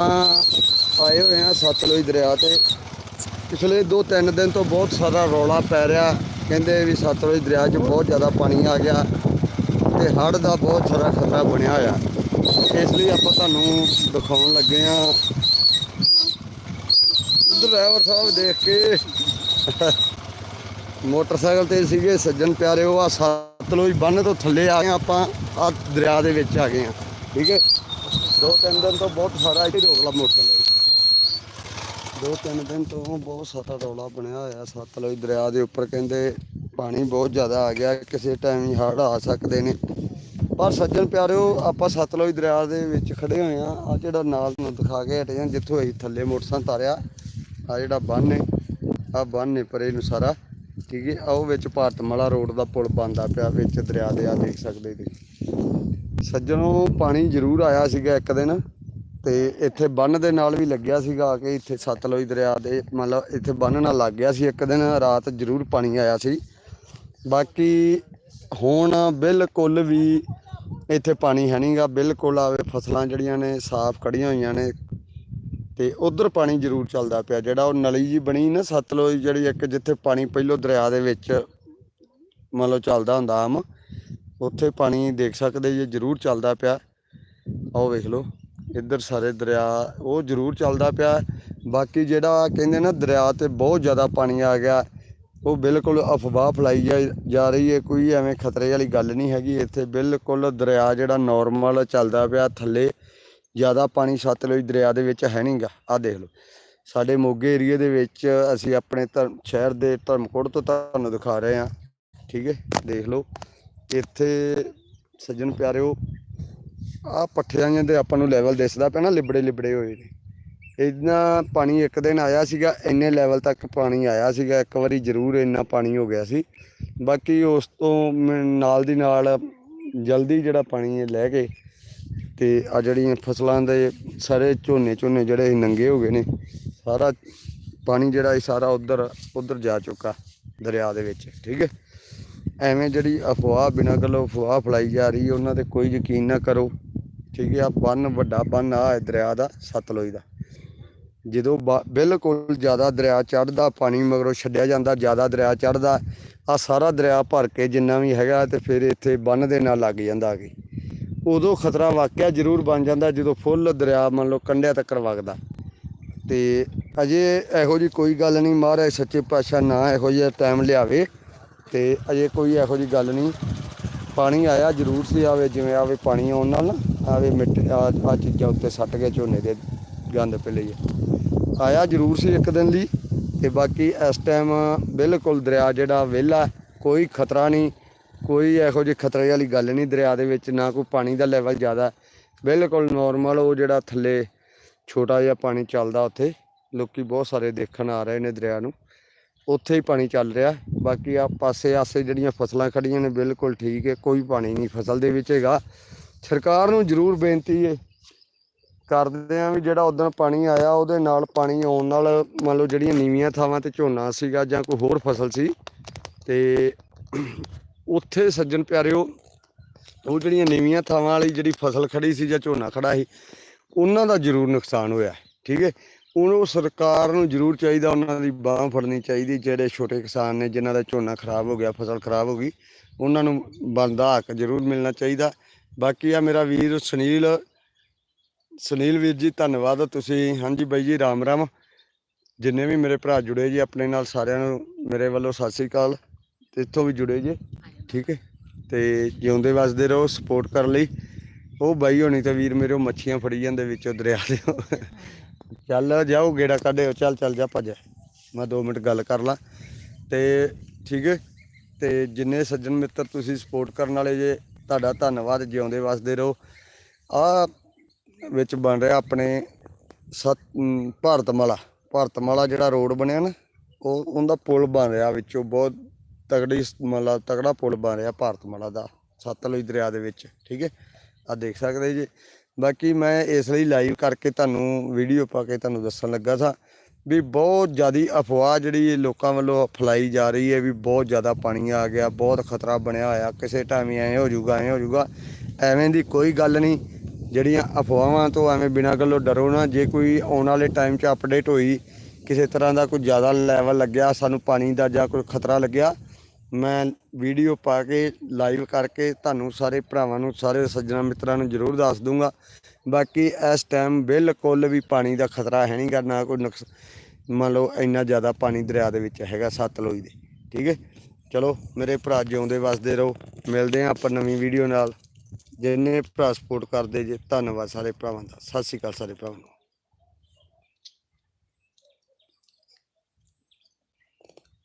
ਆਏ ਹੋਏ ਆ ਸਤਲੁਜ ਦਰਿਆ ਤੇ। ਪਿਛਲੇ 2-3 ਦਿਨ ਤੋਂ ਬਹੁਤ ਸਾਰਾ ਰੌਲਾ ਪੈ ਰਿਹਾ। ਕਹਿੰਦੇ ਵੀ ਸਤਲੁਜ ਦਰਿਆ 'ਚ ਬਹੁਤ ਜ਼ਿਆਦਾ ਪਾਣੀ ਆ ਗਿਆ ਤੇ ਹੜ੍ਹ ਦਾ ਬਹੁਤ ਸਾਰਾ ਖਤਰਾ ਬਣਿਆ ਹੋਇਆ। ਇਸ ਲਈ ਆਪਾਂ ਤੁਹਾਨੂੰ ਦਿਖਾਉਣ ਲੱਗੇ ਆ। ਡਰਾਈਵਰ ਸਾਹਿਬ ਦੇਖ ਕੇ ਮੋਟਰਸਾਈਕਲ ਤੇ ਸੀਗੇ। ਸੱਜਣ ਪਿਆਰਿਓ ਆ ਸਤਲੁਜ ਬੰਨ ਤੋਂ ਥੱਲੇ ਆ ਗਏ ਆਪਾਂ। ਆ ਦਰਿਆ ਦੇ ਵਿੱਚ ਆ ਗਏ ਆ। ਠੀਕ ਹੈ? ਦੋ ਤਿੰਨ ਦਿਨ ਤੋਂ ਬਹੁਤ ਸਾਰਾ ਇੱਥੇ ਰੋਕ ਲਾ ਮੋਟਰਸਾਈਕਲ ਦੋ ਤਿੰਨ ਦਿਨ ਤੋਂ ਬਹੁਤ ਸਾਰਾ ਰੌਲਾ ਬਣਿਆ ਹੋਇਆ। ਸਤਲੁਜ ਦਰਿਆ ਦੇ ਉੱਪਰ ਕਹਿੰਦੇ ਪਾਣੀ ਬਹੁਤ ਜ਼ਿਆਦਾ ਆ ਗਿਆ, ਕਿਸੇ ਟਾਈਮ ਹੀ ਹੜ੍ਹ ਆ ਸਕਦੇ ਨੇ। ਪਰ ਸੱਜਣ ਪਿਆਰਿਓ, ਆਪਾਂ ਸਤਲੁਜ ਦਰਿਆ ਦੇ ਵਿੱਚ ਖੜੇ ਹੋਏ ਆ ਆ ਜਿਹੜਾ ਨਾਲ ਨੂੰ ਦਿਖਾ ਕੇ ਹਟੇ ਆ ਜਿੱਥੋਂ ਅਸੀਂ ਥੱਲੇ ਮੋਟਰਸਾਈਕਲ ਤਾਰਿਆ ਆ ਜਿਹੜਾ ਬੰਨ ਹੈ ਆ ਬੰਨ ਹੈ ਪਰੇ ਨੂੰ ਸਾਰਾ। ਠੀਕ ਹੈ, ਆਹ ਵਿੱਚ ਭਾਰਤਮਾਲਾ ਰੋਡ ਦਾ ਪੁਲ ਬਣਦਾ ਪਿਆ, ਵਿੱਚ ਦਰਿਆ ਦੇ ਆ, ਦੇਖ ਸਕਦੇ ਤੁਸੀਂ। ਸੱਜਣੋਂ, ਪਾਣੀ ਜ਼ਰੂਰ ਆਇਆ ਸੀਗਾ ਇੱਕ ਦਿਨ ਤੇ ਇੱਥੇ ਬੰਨ ਦੇ ਨਾਲ ਵੀ ਲੱਗਿਆ ਸੀਗਾ ਆ ਕੇ ਇੱਥੇ ਸਤਲੁਜ ਦਰਿਆ ਦੇ, ਮਤਲਬ ਇੱਥੇ ਬੰਨ ਨਾਲ ਲੱਗ ਗਿਆ ਸੀ ਇੱਕ ਦਿਨ, ਰਾਤ ਜ਼ਰੂਰ ਪਾਣੀ ਆਇਆ ਸੀ। ਬਾਕੀ ਹੁਣ ਬਿਲਕੁਲ ਵੀ ਇੱਥੇ ਪਾਣੀ ਹੈ ਨਹੀਂਗਾ ਬਿਲਕੁਲ ਆਵੇ ਫਸਲਾਂ ਜਿਹੜੀਆਂ ਨੇ ਸਾਫ਼ ਖੜੀਆਂ ਹੋਈਆਂ ਨੇ ਤੇ ਉਧਰ ਪਾਣੀ ਜ਼ਰੂਰ ਚੱਲਦਾ ਪਿਆ, ਜਿਹੜਾ ਉਹ ਨਲੀ ਜੀ ਬਣੀ ਨਾ ਸਤਲੁਜ ਜਿਹੜੀ ਇੱਕ ਜਿੱਥੇ ਪਾਣੀ ਪਹਿਲੋਂ ਦਰਿਆ ਦੇ ਵਿੱਚ ਮੰਨ ਲਓ ਚੱਲਦਾ ਹੁੰਦਾ ਆਮ ਉੱਥੇ ਪਾਣੀ ਦੇਖ ਸਕਦੇ ਜੇ ਜ਼ਰੂਰ ਚੱਲਦਾ ਪਿਆ। ਆਓ ਵੇਖ ਲਓ, ਇੱਧਰ ਸਾਰੇ ਦਰਿਆ, ਉਹ ਜ਼ਰੂਰ ਚੱਲਦਾ ਪਿਆ। ਬਾਕੀ ਜਿਹੜਾ ਕਹਿੰਦੇ ਨਾ ਦਰਿਆ ਤੇ ਬਹੁਤ ਜ਼ਿਆਦਾ ਪਾਣੀ ਆ ਗਿਆ, ਉਹ ਬਿਲਕੁਲ ਅਫਵਾਹ ਫੈਲਾਈ ਜਾ ਜਾ ਰਹੀ ਹੈ। ਕੋਈ ਐਵੇਂ ਖਤਰੇ ਵਾਲੀ ਗੱਲ ਨਹੀਂ ਹੈਗੀ। ਇੱਥੇ ਬਿਲਕੁਲ ਦਰਿਆ ਜਿਹੜਾ ਨਾਰਮਲ ਚੱਲਦਾ ਪਿਆ, ਥੱਲੇ ਜ਼ਿਆਦਾ ਪਾਣੀ ਸਤਲੁਜ ਦਰਿਆ ਦੇ ਵਿੱਚ ਹੈ ਨਹੀਂਗਾ ਆਹ ਦੇਖ ਲਓ, ਸਾਡੇ ਮੋਗੇ ਏਰੀਏ ਦੇ ਵਿੱਚ ਅਸੀਂ ਆਪਣੇ ਧਰਮ, ਸ਼ਹਿਰ ਦੇ ਧਰਮਕੋਟ ਤੋਂ ਤੁਹਾਨੂੰ ਦਿਖਾ ਰਹੇ ਹਾਂ। ਠੀਕ ਹੈ, ਦੇਖ ਲਓ। ਇੱਥੇ ਸੱਜਣ ਪਿਆਰਿਓ ਆ ਪੱਠਿਆਂ ਦੇ ਆਪਾਂ ਨੂੰ ਲੈਵਲ ਦਿਸਦਾ ਪਿਆ ਨਾ, ਲਿਬੜੇ ਲਿਬੜੇ ਹੋਏ ਨੇ। ਇੰਨਾ ਪਾਣੀ ਇੱਕ ਦਿਨ ਆਇਆ ਸੀਗਾ, ਇੰਨੇ ਲੈਵਲ ਤੱਕ ਪਾਣੀ ਆਇਆ ਸੀਗਾ, ਇੱਕ ਵਾਰੀ ਜ਼ਰੂਰ ਇੰਨਾ ਪਾਣੀ ਹੋ ਗਿਆ ਸੀ। ਬਾਕੀ ਉਸ ਤੋਂ ਨਾਲ ਦੀ ਨਾਲ ਜਲਦੀ ਜਿਹੜਾ ਪਾਣੀ ਲੈ ਕੇ ਤੇ ਆ ਜਿਹੜੀਆਂ ਫਸਲਾਂ ਦੇ ਸਾਰੇ ਝੋਨੇ ਝੋਨੇ ਜਿਹੜੇ ਨੰਗੇ ਹੋ ਗਏ ਨੇ, ਸਾਰਾ ਪਾਣੀ ਜਿਹੜਾ ਇਹ ਸਾਰਾ ਉਧਰ ਉਧਰ ਜਾ ਚੁੱਕਾ ਦਰਿਆ ਦੇ ਵਿੱਚ, ਠੀਕ ਹੈ? ਐਵੇਂ ਜਿਹੜੀ ਅਫਵਾਹ ਬਿਨਾਂ ਗੱਲੋਂ ਅਫਵਾਹ ਫੈਲਾਈ ਜਾ ਰਹੀ ਹੈ ਉਹਨਾਂ ਤੇ ਕੋਈ ਯਕੀਨ ਨਾ ਕਰੋ। ਠੀਕ ਹੈ ਆ ਬੰਨ, ਵੱਡਾ ਬੰਨ ਆ ਦਰਿਆ ਦਾ, ਸਤਲੁਜ ਦਾ। ਜਦੋਂ ਬਾ- ਬਿਲਕੁਲ ਜ਼ਿਆਦਾ ਦਰਿਆ ਚੜ੍ਹਦਾ, ਪਾਣੀ ਮਗਰੋਂ ਛੱਡਿਆ ਜਾਂਦਾ, ਜ਼ਿਆਦਾ ਦਰਿਆ ਚੜ੍ਹਦਾ ਆ ਸਾਰਾ ਦਰਿਆ ਭਰ ਕੇ ਜਿੰਨਾ ਵੀ ਹੈਗਾ ਤੇ ਫਿਰ ਇੱਥੇ ਬੰਨ ਦੇ ਨਾਲ ਲੱਗ ਜਾਂਦਾ ਆ ਕੇ ਉਦੋਂ ਖਤਰਾ ਵਾਕਿਆ ਜ਼ਰੂਰ ਬਣ ਜਾਂਦਾ ਜਦੋਂ ਫੁੱਲ ਦਰਿਆ ਮੰਨ ਲਓ ਕੰਢਿਆ ਤੱਕ ਵਗਦਾ। ਤੇ ਅਜੇ ਇਹੋ ਜੀ ਕੋਈ ਗੱਲ ਨਹੀਂ, ਮਹਾਰਾਜ ਸੱਚੇ ਪਾਤਸ਼ਾਹ ਨਾ ਇਹੋ ਜਿਹਾ ਟਾਈਮ ਲਿਆਵੇ। ਤੇ ਅਜੇ ਕੋਈ ਇਹੋ ਜੀ ਗੱਲ ਨਹੀਂ। ਪਾਣੀ ਆਇਆ, ਜ਼ਰੂਰ ਸੀ ਆਵੇ, ਜਿਵੇਂ ਆਵੇ ਪਾਣੀ ਆਉਣ ਨਾਲ ਨਾ, ਆਵੇ ਮਿੱਟ, ਆ ਆ ਚੀਜ਼ਾਂ ਉੱਤੇ ਸੱਟ ਕੇ ਝੋਨੇ ਦੇ ਗੰਦ ਪਲੇ ਆਇਆ ਜ਼ਰੂਰ ਸੀ ਇੱਕ ਦਿਨ ਲਈ, ਤੇ ਬਾਕੀ ਇਸ ਟਾਈਮ ਬਿਲਕੁਲ ਦਰਿਆ ਜਿਹੜਾ ਵਿਹਲਾ, ਕੋਈ ਖਤਰਾ ਨਹੀਂ, ਕੋਈ ਇਹੋ ਜਿਹੀ ਖਤਰੇ ਵਾਲੀ ਗੱਲ ਨਹੀਂ ਦਰਿਆ ਦੇ ਵਿੱਚ, ਨਾ ਕੋਈ ਪਾਣੀ ਦਾ ਲੈਵਲ ਜ਼ਿਆਦਾ। ਬਿਲਕੁਲ ਨਾਰਮਲ ਉਹ ਜਿਹੜਾ ਥੱਲੇ ਛੋਟਾ ਜਿਹਾ ਪਾਣੀ ਚੱਲਦਾ ਉੱਥੇ, ਲੋਕੀ ਬਹੁਤ ਸਾਰੇ ਦੇਖਣ ਆ ਰਹੇ ਨੇ ਦਰਿਆ ਨੂੰ। ਉੱਥੇ ਹੀ ਪਾਣੀ ਚੱਲ ਰਿਹਾ। ਬਾਕੀ ਆ ਪਾਸੇ ਆਸੇ ਜਿਹੜੀਆਂ ਫਸਲਾਂ ਖੜੀਆਂ ਨੇ, ਬਿਲਕੁਲ ਠੀਕ ਹੈ, ਕੋਈ ਪਾਣੀ ਨਹੀਂ ਫਸਲ ਦੇ ਵਿੱਚ ਹੈਗਾ। ਸਰਕਾਰ ਨੂੰ ਜ਼ਰੂਰ ਬੇਨਤੀ ਹੈ, ਕਰਦੇ ਆ ਵੀ ਜਿਹੜਾ ਉਦੋਂ ਪਾਣੀ ਆਇਆ, ਉਹਦੇ ਨਾਲ ਪਾਣੀ ਆਉਣ ਨਾਲ ਮੰਨ ਲਓ ਜਿਹੜੀਆਂ ਨੀਵੀਆਂ ਥਾਵਾਂ ਤੇ ਝੋਨਾ ਸੀਗਾ ਜਾਂ ਕੋਈ ਹੋਰ ਫਸਲ ਸੀ, ਤੇ ਉੱਥੇ ਸੱਜਣ ਪਿਆਰਿਓ, ਉਹ ਜਿਹੜੀਆਂ ਨੀਵੀਆਂ ਥਾਵਾਂ ਵਾਲੀ ਜਿਹੜੀ ਫਸਲ ਖੜੀ ਸੀ ਜਾਂ ਝੋਨਾ ਖੜਾ ਸੀ, ਉਹਨਾਂ ਦਾ ਜ਼ਰੂਰ ਨੁਕਸਾਨ ਹੋਇਆ, ਠੀਕ ਹੈ। ਉਹਨੂੰ ਸਰਕਾਰ ਨੂੰ ਜ਼ਰੂਰ ਚਾਹੀਦਾ ਉਹਨਾਂ ਦੀ ਬਾਹ ਫੜਨੀ ਚਾਹੀਦੀ, ਜਿਹੜੇ ਛੋਟੇ ਕਿਸਾਨ ਨੇ ਜਿਨ੍ਹਾਂ ਦਾ ਝੋਨਾ ਖਰਾਬ ਹੋ ਗਿਆ, ਫਸਲ ਖਰਾਬ ਹੋ ਗਈ, ਉਹਨਾਂ ਨੂੰ ਬਣਦਾ ਹੱਕ ਜ਼ਰੂਰ ਮਿਲਣਾ ਚਾਹੀਦਾ। ਬਾਕੀ ਆ ਮੇਰਾ ਵੀਰ ਸੁਨੀਲ ਸੁਨੀਲ ਵੀਰ ਜੀ, ਧੰਨਵਾਦ ਤੁਸੀਂ। ਹਾਂਜੀ ਬਾਈ ਜੀ, ਰਾਮ ਰਾਮ। ਜਿੰਨੇ ਵੀ ਮੇਰੇ ਭਰਾ ਜੁੜੇ ਜੀ, ਆਪਣੇ ਨਾਲ ਸਾਰਿਆਂ ਨੂੰ ਮੇਰੇ ਵੱਲੋਂ ਸਤਿ ਸ੍ਰੀ ਅਕਾਲ। ਤੇ ਇੱਥੋਂ ਵੀ ਜੁੜੇ ਜੀ, ਠੀਕ ਹੈ? ਤੇ ਜਿਉਂਦੇ ਵਸਦੇ ਰਹੋ ਸਪੋਰਟ ਕਰ ਲਈ। ਉਹ ਬਾਈ ਹੋਣੀ ਤਾਂ ਵੀਰ ਮੇਰੇ ਉਹ ਮੱਛੀਆਂ ਫੜੀ ਜਾਂਦੇ ਵਿੱਚੋਂ ਦਰਿਆ ਦੇ। ਚੱਲ ਜਾਓ, ਗੇੜਾ ਕੱਢਿਓ, ਚੱਲ ਚੱਲ ਜਾ ਭੱਜ। ਮੈਂ 2 ਮਿੰਟ ਗੱਲ ਕਰ ਲਾਂ। ਤੇ ਠੀਕ ਹੈ? ਤੇ ਜਿੰਨੇ ਸੱਜਣ ਮਿੱਤਰ ਤੁਸੀਂ ਸਪੋਰਟ ਕਰਨ ਵਾਲੇ ਜੇ, ਤੁਹਾਡਾ ਧੰਨਵਾਦ, ਜਿਉਂਦੇ ਵਸਦੇ ਰਹੋ। ਆ ਵਿੱਚ ਬਣ ਰਿਹਾ ਆਪਣੇ ਸਤ ਭਾਰਤਮਾਲਾ। ਭਾਰਤਮਾਲਾ ਜਿਹੜਾ ਰੋਡ ਬਣਿਆ ਨਾ, ਉਹ, ਉਹਦਾ ਪੁਲ ਬਣ ਰਿਹਾ ਵਿੱਚੋਂ, ਬਹੁਤ ਤਗੜੀ ਸ- ਮਤਲਬ ਤਗੜਾ ਪੁਲ ਬਣ ਰਿਹਾ ਭਾਰਤਮਾਲਾ ਦਾ ਸਤਲੁਜ ਦਰਿਆ ਦੇ ਵਿੱਚ। ਠੀਕ ਹੈ? ਆ ਦੇਖ ਸਕਦੇ ਜੀ। ਬਾਕੀ ਮੈਂ ਇਸ ਲਈ ਲਾਈਵ ਕਰਕੇ ਤੁਹਾਨੂੰ ਵੀਡੀਓ ਪਾ ਕੇ ਤੁਹਾਨੂੰ ਦੱਸਣ ਲੱਗਾ ਸਾਂ ਵੀ ਬਹੁਤ ਜ਼ਿਆਦੀ ਅਫਵਾਹ ਜਿਹੜੀ ਲੋਕਾਂ ਵੱਲੋਂ ਫੈਲਾਈ ਜਾ ਰਹੀ ਹੈ ਵੀ ਬਹੁਤ ਜ਼ਿਆਦਾ ਪਾਣੀ ਆ ਗਿਆ, ਬਹੁਤ ਖਤਰਾ ਬਣਿਆ ਹੋਇਆ, ਕਿਸੇ ਟਾਈਮ ਹੀ ਐਂ ਹੋ ਜਾਊਗਾ, ਐਂ ਹੋ ਜਾਊਗਾ। ਐਵੇਂ ਦੀ ਕੋਈ ਗੱਲ ਨਹੀਂ, ਜਿਹੜੀਆਂ ਅਫਵਾਹਾਂ ਤੋਂ ਐਵੇਂ ਬਿਨਾਂ ਗੱਲੋਂ ਡਰੋ ਨਾ, ਜੇ ਕੋਈ ਆਉਣ ਵਾਲੇ ਟਾਈਮ 'ਚ ਅਪਡੇਟ ਹੋਈ, ਕਿਸੇ ਤਰ੍ਹਾਂ ਦਾ ਕੋਈ ਜ਼ਿਆਦਾ ਲੈਵਲ ਲੱਗਿਆ, ਸਾਨੂੰ ਪਾਣੀ ਦਾ ਜਾਂ ਕੋਈ ਖਤਰਾ ਲੱਗਿਆ ਮੈਂ ਵੀਡੀਓ ਪਾ ਕੇ ਲਾਈਵ ਕਰਕੇ ਤੁਹਾਨੂੰ ਸਾਰੇ ਭਰਾਵਾਂ ਨੂੰ, ਸਾਰੇ ਸੱਜਣਾ ਮਿੱਤਰਾਂ ਨੂੰ ਜ਼ਰੂਰ ਦੱਸ ਦੂੰਗਾ। ਬਾਕੀ ਇਸ ਟਾਈਮ ਬਿਲਕੁਲ ਵੀ ਪਾਣੀ ਦਾ ਖਤਰਾ ਹੈ ਨਹੀਂ ਗਾ ਨਾ ਕੋਈ ਨੁਕਸ, ਮੰਨ ਲਓ ਇੰਨਾ ਜ਼ਿਆਦਾ ਪਾਣੀ ਦਰਿਆ ਦੇ ਵਿੱਚ ਹੈਗਾ ਸਤਲੁਜ ਦੇ, ਠੀਕ ਹੈ? ਚਲੋ, ਮੇਰੇ ਭਰਾ ਜਿਉਂਦੇ ਵਸਦੇ ਰਹੋ। ਮਿਲਦੇ ਹਾਂ ਆਪਾਂ ਨਵੀਂ ਵੀਡੀਓ ਨਾਲ। ਜਿੰਨੇ ਭਰਾ ਸਪੋਰਟ ਕਰਦੇ ਜੇ, ਧੰਨਵਾਦ ਸਾਰੇ ਭਰਾਵਾਂ ਦਾ। ਸਤਿ ਸ਼੍ਰੀ ਅਕਾਲ ਸਾਰੇ ਭਰਾਵਾਂ ਨੂੰ।